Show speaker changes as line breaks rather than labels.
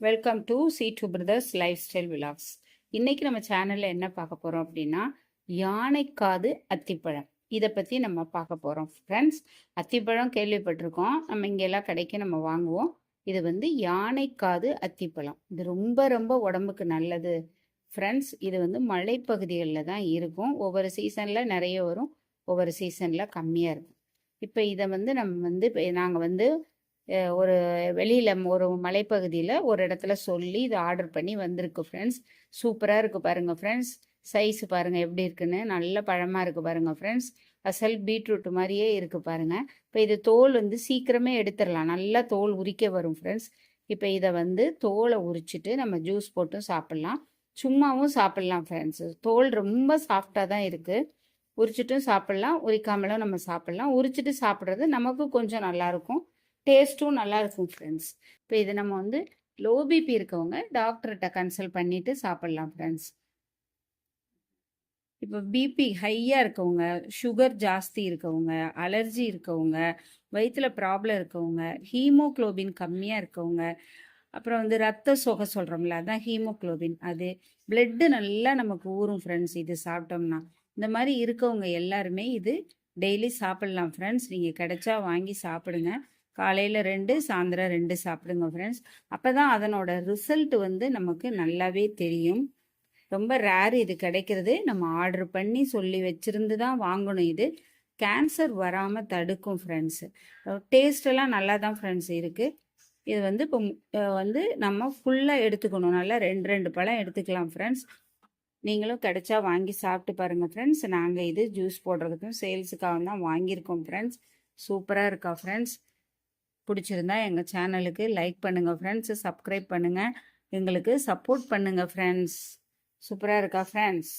Welcome to C two brothers lifestyle vlogs இன்னைக்கு நம்ம சேனலில் என்ன பார்க்க போகிறோம் அப்படின்னா யானைக்காது அத்திப்பழம். இதை பற்றி நம்ம பார்க்க போகிறோம் ஃப்ரெண்ட்ஸ் அத்திப்பழம் கேள்விப்பட்டிருக்கோம். நம்ம இங்கெல்லாம் கடைக்கு நம்ம வாங்குவோம். இது வந்து யானைக்காது அத்திப்பழம். இது ரொம்ப ரொம்ப உடம்புக்கு நல்லது. ஃப்ரெண்ட்ஸ் இது வந்து மலைப்பகுதிகளில் தான் இருக்கும். ஒவ்வொரு சீசனில் நிறைய வரும். ஒவ்வொரு சீசனில் கம்மியாக இருக்கும். இப்போ இதை வந்து நம்ம வந்து இப்போ நாங்கள் வந்து ஒரு வெளியில் ஒரு மலைப்பகுதியில் ஒரு இடத்துல சொல்லி இது ஆர்டர் பண்ணி வந்திருக்கு ஃப்ரெண்ட்ஸ் சூப்பராக இருக்குது பாருங்கள் ஃப்ரெண்ட்ஸ் சைஸ் பாருங்கள் எப்படி இருக்குன்னு. நல்ல பழமாக இருக்குது பாருங்கள் ஃப்ரெண்ட்ஸ் அசல் பீட்ரூட் மாதிரியே இருக்குது பாருங்கள் இப்போ இது தோல் வந்து சீக்கிரமே எடுத்துடலாம். நல்லா தோல் உரிக்க வரும் ஃப்ரெண்ட்ஸ் இப்போ இதை வந்து தோலை உரிச்சிட்டு நம்ம ஜூஸ் போட்டும் சாப்பிட்லாம். சும்மாவும் சாப்பிட்லாம் ஃப்ரெண்ட்ஸ் தோல் ரொம்ப சாஃப்டாக தான் இருக்குது உரிச்சிட்டும் சாப்பிட்லாம். உரிக்காமலும் நம்ம சாப்பிட்லாம். உரிச்சிட்டு சாப்பிட்றது நமக்கு கொஞ்சம் நல்லாயிருக்கும் டேஸ்ட்டும் நல்லா இருக்கும் ஃப்ரெண்ட்ஸ். இப்போ இது நம்ம வந்து லோ பிபி இருக்கவங்க டாக்டர்கிட்ட கன்சல்ட் பண்ணிட்டு சாப்பிட்லாம் ஃப்ரெண்ட்ஸ். இப்போ பிபி ஹையாக இருக்கவங்க சுகர் ஜாஸ்தி இருக்கவங்க அலர்ஜி இருக்கவங்க வயிற்றில் ப்ராப்ளம் இருக்கவங்க ஹீமோக்ளோபின் கம்மியாக இருக்கவங்க அப்புறம் வந்து ரத்த சோகை சொல்கிறோம்ல அதுதான் ஹீமோக்ளோபின். அது பிளட்டு நல்லா நமக்கு ஊறும் ஃப்ரெண்ட்ஸ் இது சாப்பிட்டோம்னா. இந்த மாதிரி இருக்கவங்க எல்லாருமே இது டெய்லி சாப்பிட்லாம் ஃப்ரெண்ட்ஸ். நீங்கள் கிடைச்சா வாங்கி சாப்பிடுங்க. காலையில் ரெண்டு சாயந்தரம் ரெண்டு சாப்பிடுங்க ஃப்ரெண்ட்ஸ் அப்போ தான் அதனோட ரிசல்ட் வந்து நமக்கு நல்லாவே தெரியும். ரொம்ப ரேர் இது கிடைக்கிறது. நம்ம ஆர்டர் பண்ணி சொல்லி வச்சிருந்து தான் வாங்கணும் இது. கேன்சர் வராமல் தடுக்கும் ஃப்ரெண்ட்ஸு டேஸ்டெல்லாம் நல்லா தான் ஃப்ரெண்ட்ஸ் இருக்குது இது வந்து இப்போ வந்து நம்ம ஃபுல்லாக எடுத்துக்கணும். நல்லா ரெண்டு ரெண்டு பழம் எடுத்துக்கலாம் ஃப்ரெண்ட்ஸ் நீங்களும் கிடைச்சா வாங்கி சாப்பிட்டு பாருங்கள் ஃப்ரெண்ட்ஸ் நாங்கள் இது ஜூஸ் போடுறதுக்கும் சேல்ஸுக்காக தான் வாங்கியிருக்கோம் ஃப்ரெண்ட்ஸ் சூப்பராக இருக்கா ஃப்ரெண்ட்ஸ் பிடிச்சிருந்தா எங்கள் சேனலுக்கு லைக் பண்ணுங்கள் ஃப்ரெண்ட்ஸ் சப்ஸ்கிரைப் பண்ணுங்கள் எங்களுக்கு சப்போர்ட் பண்ணுங்கள் ஃப்ரெண்ட்ஸ் சூப்பராக இருக்கா ஃப்ரெண்ட்ஸ்